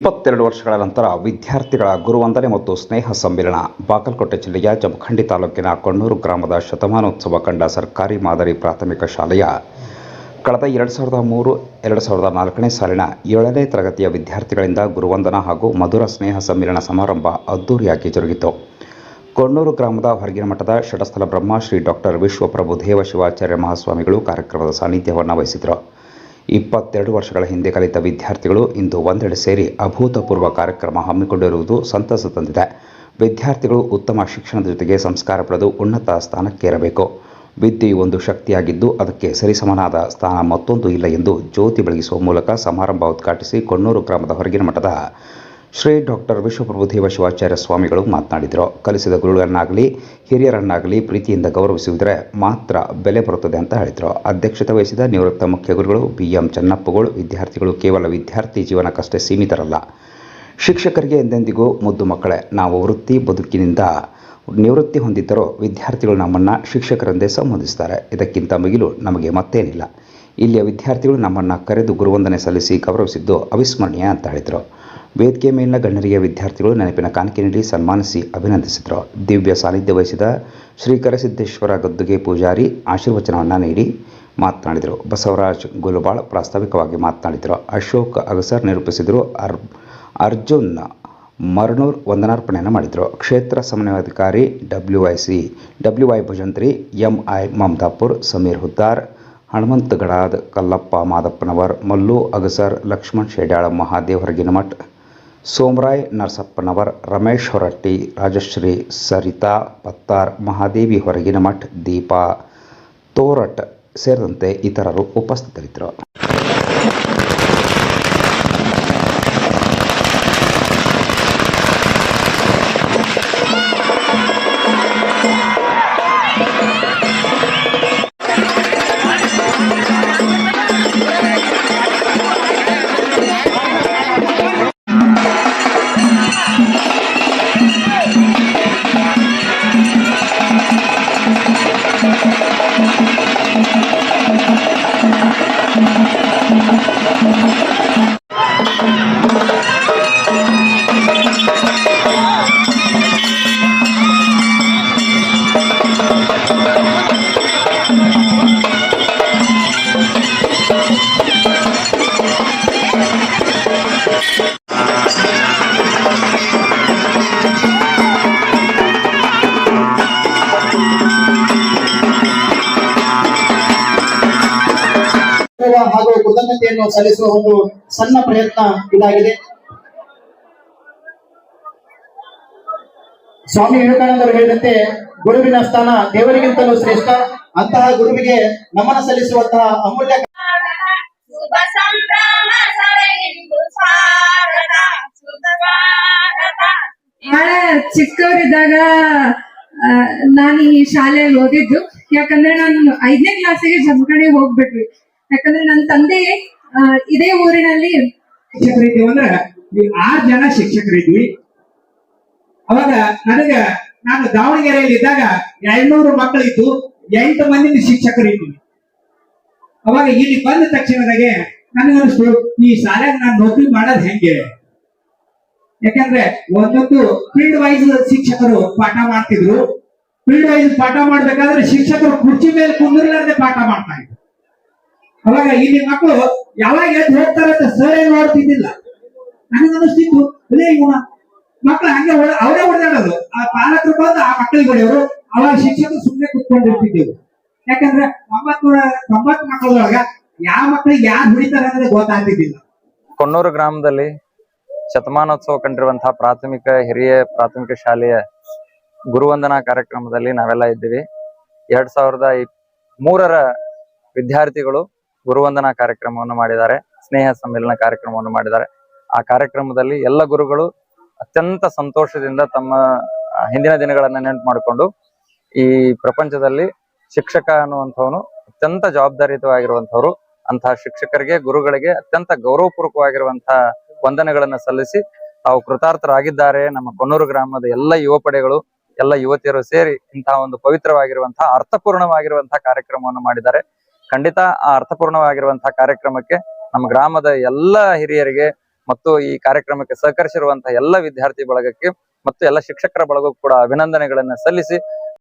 ಇಪ್ಪತ್ತೆರಡು ವರ್ಷಗಳ ನಂತರ ವಿದ್ಯಾರ್ಥಿಗಳ ಗುರುವಂದನೆ ಮತ್ತು ಸ್ನೇಹ ಸಮ್ಮೇಳನ ಬಾಗಲಕೋಟೆ ಜಿಲ್ಲೆಯ ಜಮಖಂಡಿ ತಾಲೂಕಿನ ಕೊಣ್ಣೂರು ಗ್ರಾಮದ ಶತಮಾನೋತ್ಸವ ಕಂಡ ಸರ್ಕಾರಿ ಮಾದರಿ ಪ್ರಾಥಮಿಕ ಶಾಲೆಯ ಕಳೆದ ಎರಡು ಸಾವಿರದ ಮೂರು, ಎರಡು ಸಾವಿರದ ನಾಲ್ಕನೇ ಸಾಲಿನ ಏಳನೇ ತರಗತಿಯ ವಿದ್ಯಾರ್ಥಿಗಳಿಂದ ಗುರುವಂದನ ಹಾಗೂ ಮಧುರ ಸ್ನೇಹ ಸಮ್ಮೇಳನ ಸಮಾರಂಭ ಅದ್ದೂರಿಯಾಗಿ ಜರುಗಿತು. ಕೊಣ್ಣೂರು ಗ್ರಾಮದ ಹೊರಗಿನ ಮಠದ ಷಟಸ್ಥಲ ಬ್ರಹ್ಮಶ್ರೀ ಡಾಕ್ಟರ್ ವಿಶ್ವಪ್ರಭು ದೇವ ಶಿವಾಚಾರ್ಯ ಮಹಾಸ್ವಾಮಿಗಳು ಕಾರ್ಯಕ್ರಮದ ಸಾನ್ನಿಧ್ಯವನ್ನು ವಹಿಸಿದರು ಇಪ್ಪತ್ತೆರಡು ವರ್ಷಗಳ ಹಿಂದೆ ಕಲಿತ ವಿದ್ಯಾರ್ಥಿಗಳು ಇಂದು ಒಂದೆಡೆ ಸೇರಿ ಅಭೂತಪೂರ್ವ ಕಾರ್ಯಕ್ರಮ ಹಮ್ಮಿಕೊಂಡಿರುವುದು ಸಂತಸ ತಂದಿದೆ. ವಿದ್ಯಾರ್ಥಿಗಳು ಉತ್ತಮ ಶಿಕ್ಷಣದ ಜೊತೆಗೆ ಸಂಸ್ಕಾರ ಪಡೆದು ಉನ್ನತ ಸ್ಥಾನಕ್ಕೇರಬೇಕು. ವಿದ್ಯೆಯು ಒಂದು ಶಕ್ತಿಯಾಗಿದ್ದು ಅದಕ್ಕೆ ಸರಿಸಮನಾದ ಸ್ಥಾನ ಮತ್ತೊಂದು ಇಲ್ಲ ಎಂದು ಜ್ಯೋತಿ ಬೆಳಗಿಸುವ ಮೂಲಕ ಸಮಾರಂಭ ಉದ್ಘಾಟಿಸಿ ಕೊಣ್ಣೂರು ಗ್ರಾಮದ ಹೊರಗಿನ ಮಠದ ಶ್ರೀ ಡಾಕ್ಟರ್ ವಿಶ್ವಪ್ರಭು ದೇವ ಶಿವಾಚಾರ್ಯ ಸ್ವಾಮಿಗಳು ಮಾತನಾಡಿದರು. ಕಲಿಸಿದ ಗುರುಗಳನ್ನಾಗಲಿ, ಹಿರಿಯರನ್ನಾಗಲಿ ಪ್ರೀತಿಯಿಂದ ಗೌರವಿಸುವುದರ ಮಾತ್ರ ಬೆಲೆ ಬರುತ್ತದೆ ಅಂತ ಹೇಳಿದರು. ಅಧ್ಯಕ್ಷತೆ ವಹಿಸಿದ ನಿವೃತ್ತ ಮುಖ್ಯ ಗುರುಗಳು ಬಿ ಎಂ ಚನ್ನಪ್ಪಗಳು, ವಿದ್ಯಾರ್ಥಿಗಳು ಕೇವಲ ವಿದ್ಯಾರ್ಥಿ ಜೀವನಕ್ಕಷ್ಟೇ ಸೀಮಿತರಲ್ಲ. ಶಿಕ್ಷಕರಿಗೆ ಎಂದೆಂದಿಗೂ ಮುದ್ದು ಮಕ್ಕಳೇ, ನಾವು ವೃತ್ತಿ ಬದುಕಿನಿಂದ ನಿವೃತ್ತಿ ಹೊಂದಿದ್ದರೂ ವಿದ್ಯಾರ್ಥಿಗಳು ನಮ್ಮನ್ನು ಶಿಕ್ಷಕರೊಂದೇ ಸಂಬೋಧಿಸ್ತಾರೆ. ಇದಕ್ಕಿಂತ ಮಿಗಿಲು ನಮಗೆ ಮತ್ತೇನಿಲ್ಲ. ಇಲ್ಲಿಯ ವಿದ್ಯಾರ್ಥಿಗಳು ನಮ್ಮನ್ನು ಕರೆದು ಗುರುವಂದನೆ ಸಲ್ಲಿಸಿ ಗೌರವಿಸಿದ್ದು ಅವಿಸ್ಮರಣೀಯ ಅಂತ ಹೇಳಿದರು. ವೇದಿಕೆ ಮೇಲಿನ ಗಣ್ಯರಿಗೆ ವಿದ್ಯಾರ್ಥಿಗಳು ನೆನಪಿನ ಕಾಣಿಕೆ ನೀಡಿ ಸನ್ಮಾನಿಸಿ ಅಭಿನಂದಿಸಿದರು. ದಿವ್ಯ ಸಾನ್ನಿಧ್ಯ ವಹಿಸಿದ ಶ್ರೀ ಕರಸಿದ್ದೇಶ್ವರ ಗದ್ದುಗೆ ಪೂಜಾರಿ ಆಶೀರ್ವಚನವನ್ನು ನೀಡಿ ಮಾತನಾಡಿದರು. ಬಸವರಾಜ್ ಗುಲ್ಬಾಳ್ ಪ್ರಾಸ್ತಾವಿಕವಾಗಿ ಮಾತನಾಡಿದರು. ಅಶೋಕ್ ಅಗಸರ್ ನಿರೂಪಿಸಿದರು. ಅರ್, ಅರ್ಜುನ್ ಮರ್ನೂರ್ ವಂದನಾರ್ಪಣೆಯನ್ನು ಮಾಡಿದರು. ಕ್ಷೇತ್ರ ಸಮನ್ವಯಾಧಿಕಾರಿ W I C, W I Bhajantri M I Mamatapur, Sameer Huddar Hanumanta Gadad Kallappa Madappanavar, Mallu Agasar, Lakshman Shedal Mahadev, Horaginamath Somaray, Narasappanavar, Ramesh Horatti, Rajashree, Sarita, Pattar, Mahadevi Horagina Math, Deepa, Thorat ಸೇರಿದಂತೆ ಇತರರು ಉಪಸ್ಥಿತರಿದ್ದರು. ಹಾಗೂ ಕೃತಜ್ಞತೆಯನ್ನು ಸಲ್ಲಿಸುವ ಒಂದು ಸಣ್ಣ ಪ್ರಯತ್ನ ಇದಾಗಿದೆ. ಸ್ವಾಮಿ ವಿವೇಕಾನಂದರು ಹೇಳಿದಂತೆ ಗುರುವಿನ ಸ್ಥಾನ ದೇವರಿಗಿಂತಲೂ ಶ್ರೇಷ್ಠ. ಅಂತಹ ಗುರುವಿಗೆ ನಮನ ಸಲ್ಲಿಸುವಂತಹ ಅಮೂಲ್ಯ ಬಹಳ ಚಿಕ್ಕವರಿದ್ದಾಗ ನಾನು ಈ ಶಾಲೆಯಲ್ಲಿ ಓದಿದ್ದು. ಯಾಕಂದ್ರೆ ನಾನು ಐದನೇ ಕ್ಲಾಸಿಗೆ ಜಮಖಂಡಿ ಹೋಗ್ಬಿಟ್ವಿ. ಯಾಕಂದ್ರೆ ನನ್ನ ತಂದೆ ಇದೇ ಊರಿನಲ್ಲಿ ಶಿಕ್ಷಕರಿದ್ದೀವಿ ಅಂದ್ರೆ ಆರ್ ಜನ ಶಿಕ್ಷಕರಿದ್ವಿ ಅವಾಗ ನನಗ ನಾನು ದಾವಣಗೆರೆಯಲ್ಲಿ ಇದ್ದಾಗ ಎರಡ್ನೂರು ಮಕ್ಕಳಿದ್ದು ಎಂಟು ಮಂದಿ ಶಿಕ್ಷಕರಿದ್ವಿ ಅವಾಗ ಇಲ್ಲಿ ಬಂದ ತಕ್ಷಣದಾಗೆ ನನಗನ್ನಿಸ್ತು, ಈ ಶಾಲೆಗೆ ನಾನು ನೌಕರಿ ಮಾಡೋದು ಹೆಂಗೆ? ಯಾಕಂದ್ರೆ ಒಂದೊಂದು ಫೀಲ್ಡ್ ವೈಸ್ ಶಿಕ್ಷಕರು ಪಾಠ ಮಾಡ್ತಿದ್ರು. ಫೀಲ್ಡ್ ವೈಸ್ ಪಾಠ ಮಾಡ್ಬೇಕಾದ್ರೆ ಶಿಕ್ಷಕರು ಕುರ್ಚಿ ಮೇಲೆ ಕುಂದಿರ್ಲಾರ್ದೆ ಪಾಠ ಮಾಡ್ತಾ ಅವಾಗ ಇಲ್ಲಿ ಮಕ್ಕಳು ಯಾವಾಗ ಎದ್ದು ಹೋಗ್ತಾರಂತ ಸರ್ ಏನ್ ನೋಡ್ತಿದ್ದಿಲ್ಲ ನನಗೆ ಅನಿಸ್ತಿತ್ತು ಅದೇ ಇವ ಮಕ್ಕಳು ಹಂಗೆ ಅವರೇ ಹೊಡೆದಾಡೋದು ಆ ಪಾಲಕರು ಬಂದು ಆ ಮಕ್ಕಳಿಗೆ ಹೊಡೆಯವರು ಅವಾಗ ಶಿಕ್ಷಕರು ಸುಮ್ಮನೆ ಕುತ್ಕೊಂಡಿರ್ತಿದ್ದೆವು ಯಾಕಂದ್ರೆ ಒಂಬತ್ತು ತೊಂಬತ್ತು ಮಕ್ಕಳೊಳಗ ಯಾವ ಮಕ್ಕಳಿಗೆ ಯಾರು ಹೊಡಿತಾರೆ ಅಂದ್ರೆ ಗೊತ್ತಾಗ್ತಿದ್ದಿಲ್ಲ. ಕೊಣ್ಣೂರು ಗ್ರಾಮದಲ್ಲಿ ಶತಮಾನೋತ್ಸವ ಕಂಡಿರುವಂತಹ ಪ್ರಾಥಮಿಕ ಹಿರಿಯ ಪ್ರಾಥಮಿಕ ಶಾಲೆಯ ಗುರುವಂದನಾ ಕಾರ್ಯಕ್ರಮದಲ್ಲಿ ನಾವೆಲ್ಲ ಇದ್ದೀವಿ. ಎರಡ್ ಸಾವಿರದ ಮೂರರ ವಿದ್ಯಾರ್ಥಿಗಳು ಗುರುವಂದನಾ ಕಾರ್ಯಕ್ರಮವನ್ನು ಮಾಡಿದ್ದಾರೆ, ಸ್ನೇಹ ಸಮ್ಮೇಳನ ಕಾರ್ಯಕ್ರಮವನ್ನು ಮಾಡಿದ್ದಾರೆ. ಆ ಕಾರ್ಯಕ್ರಮದಲ್ಲಿ ಎಲ್ಲ ಗುರುಗಳು ಅತ್ಯಂತ ಸಂತೋಷದಿಂದ ತಮ್ಮ ಹಿಂದಿನ ದಿನಗಳನ್ನ ನೆನಪು ಮಾಡಿಕೊಂಡು ಈ ಪ್ರಪಂಚದಲ್ಲಿ ಶಿಕ್ಷಕ ಅನ್ನುವಂಥವನು ಅತ್ಯಂತ ಜವಾಬ್ದಾರಿಯುತವಾಗಿರುವಂಥವ್ರು. ಅಂತಹ ಶಿಕ್ಷಕರಿಗೆ, ಗುರುಗಳಿಗೆ ಅತ್ಯಂತ ಗೌರವಪೂರ್ವಕವಾಗಿರುವಂತಹ ವಂದನೆಗಳನ್ನ ಸಲ್ಲಿಸಿ ತಾವು ಕೃತಾರ್ಥರಾಗಿದ್ದಾರೆ. ನಮ್ಮ ಕೊನೂರು ಗ್ರಾಮದ ಎಲ್ಲ ಯುವ ಪಡೆಗಳು, ಎಲ್ಲ ಯುವತಿಯರು ಸೇರಿ ಇಂತಹ ಒಂದು ಪವಿತ್ರವಾಗಿರುವಂತಹ ಅರ್ಥಪೂರ್ಣವಾಗಿರುವಂತಹ ಕಾರ್ಯಕ್ರಮವನ್ನು ಮಾಡಿದ್ದಾರೆ. ಖಂಡಿತ ಆ ಅರ್ಥಪೂರ್ಣವಾಗಿರುವಂತಹ ಕಾರ್ಯಕ್ರಮಕ್ಕೆ ನಮ್ಮ ಗ್ರಾಮದ ಎಲ್ಲ ಹಿರಿಯರಿಗೆ ಮತ್ತು ಈ ಕಾರ್ಯಕ್ರಮಕ್ಕೆ ಸಹಕರಿಸಿರುವಂತಹ ಎಲ್ಲ ವಿದ್ಯಾರ್ಥಿ ಬಳಗಕ್ಕೆ ಮತ್ತು ಎಲ್ಲ ಶಿಕ್ಷಕರ ಬಳಗಕ್ಕೂ ಕೂಡ ಅಭಿನಂದನೆಗಳನ್ನ ಸಲ್ಲಿಸಿ